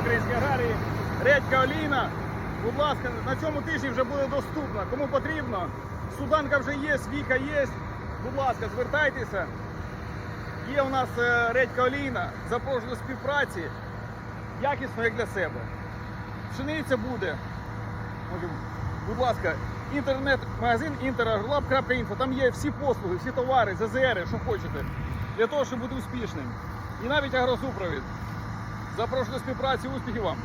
Українські аграрії, редька олійна. Будь ласка, на цьому тижні вже буде доступна. Кому потрібно, суданка вже є, віка є. Будь ласка, звертайтеся. Є у нас е, редька олійна, запрошую до співпраці, якісно як для себе. Пшениця буде. Будь ласка, інтернет-магазин interagrolab.info. Там є всі послуги, всі товари, ЗЗР, що хочете, для того, щоб бути успішним. І навіть агросупровід. Запрошую до співпраці, успіхів вам!